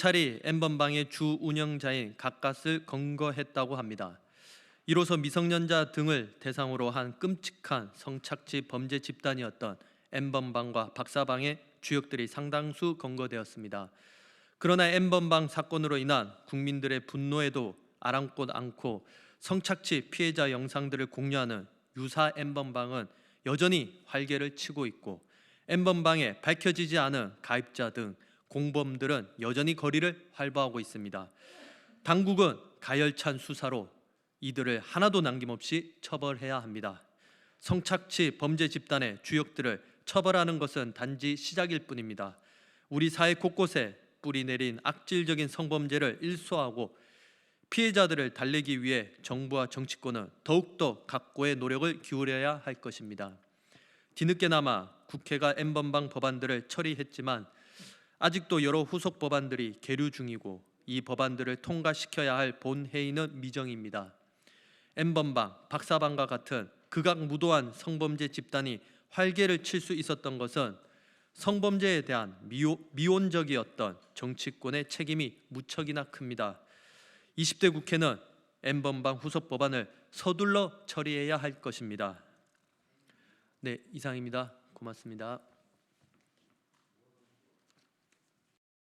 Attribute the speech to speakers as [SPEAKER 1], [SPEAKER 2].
[SPEAKER 1] 차리 엠번방의 주 운영자인 각갓을 검거했다고 합니다. 이로써 미성년자 등을 대상으로 한 끔찍한 성착취 범죄 집단이었던 엠번방과 박사방의 주역들이 상당수 검거되었습니다. 그러나 엠번방 사건으로 인한 국민들의 분노에도 아랑곳 않고 성착취 피해자 영상들을 공유하는 유사 엠번방은 여전히 활개를 치고 있고 엠번방에 밝혀지지 않은 가입자 등 공범들은 여전히 거리를 활보하고 있습니다. 당국은 가열찬 수사로 이들을 하나도 남김없이 처벌해야 합니다. 성착취 범죄 집단의 주역들을 처벌하는 것은 단지 시작일 뿐입니다. 우리 사회 곳곳에 뿌리 내린 악질적인 성범죄를 일소하고 피해자들을 달래기 위해 정부와 정치권은 더욱더 각고의 노력을 기울여야 할 것입니다. 뒤늦게나마 국회가 엠번방 법안들을 처리했지만 아직도 여러 후속 법안들이 계류 중이고 이 법안들을 통과시켜야 할 본회의는 미정입니다. 엠번방, 박사방과 같은 극악무도한 성범죄 집단이 활개를 칠 수 있었던 것은 성범죄에 대한 미오, 미온적이었던 정치권의 책임이 무척이나 큽니다. 20대 국회는 엠번방 후속 법안을 서둘러 처리해야 할 것입니다. 네, 이상입니다. 고맙습니다.